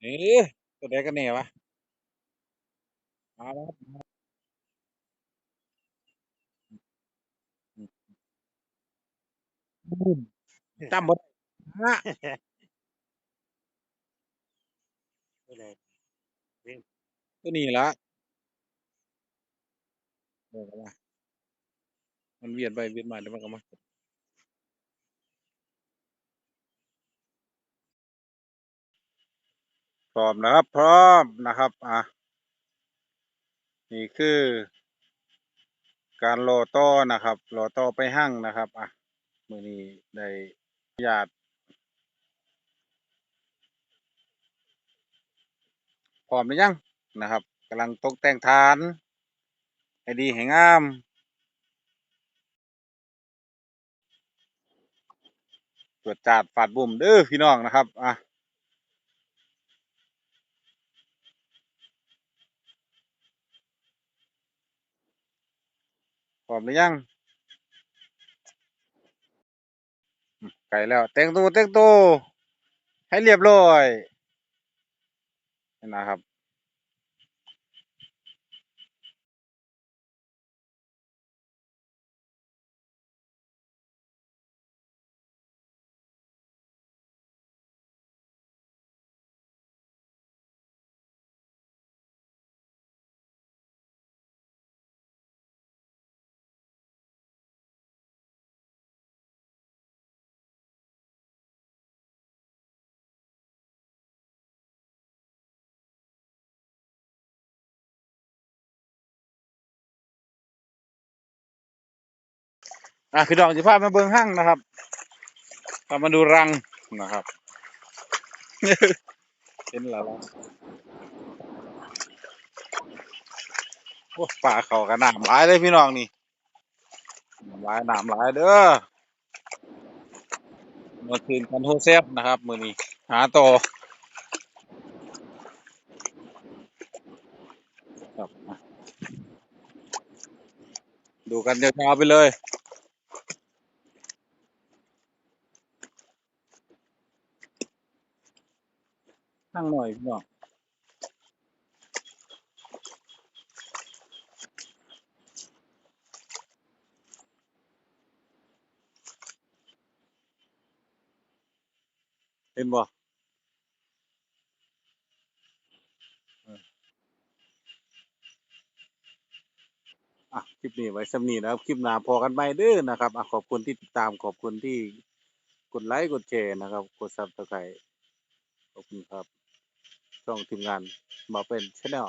เอ๊ะตัวใดกันแน่วะมาแล้วครับบูมจำบ่ได้นะไม่เลยตัวนี้ละเดี๋ยวก็มามันเวียนไปเวียนมาเดี๋ยวมันก็มา พร้อมนะครับ พร้อมนะครับอะนี่คือ การรอต่อนะครับรอต่อไปหั่งนะครับอะมือนี้ได้ญาติพร้อมหรือยังนะครับกำลังตกแต่งฐานให้ดีให้งามตรวจจาดฝาดบุ่มเด้อพี่น้องนะครับอะ พร้อมหรือยังไก่แล้วแต่งตัวแต่งตัวให้เรียบร้อยนะครับ อะพี่น้องสิพามาเบิ่งห้างนะครับพามาดูรังนะครับเห็นแล้วล่ะโอ้ป่าเขากระหน้ำหลายเลยพี่น้องนี่น้ำหลายน้ำหลายเด้อมาคืนกันโฮเซฟนะครับ มือนี้ หาต่อครับดูกันยาวๆไปเลย นั่งหน่อยพี่น้องเห็นบ่อะคลิปนี้ไว้สำนีนะครับ คลิปหน้าพอกันใหม่เด้อนะครับอะขอบคุณที่ติดตามขอบคุณที่กดไลค์กดแชร์นะครับ กด Subscribe ขอบคุณครับ ช่องทีมงานมาเป็นชแนล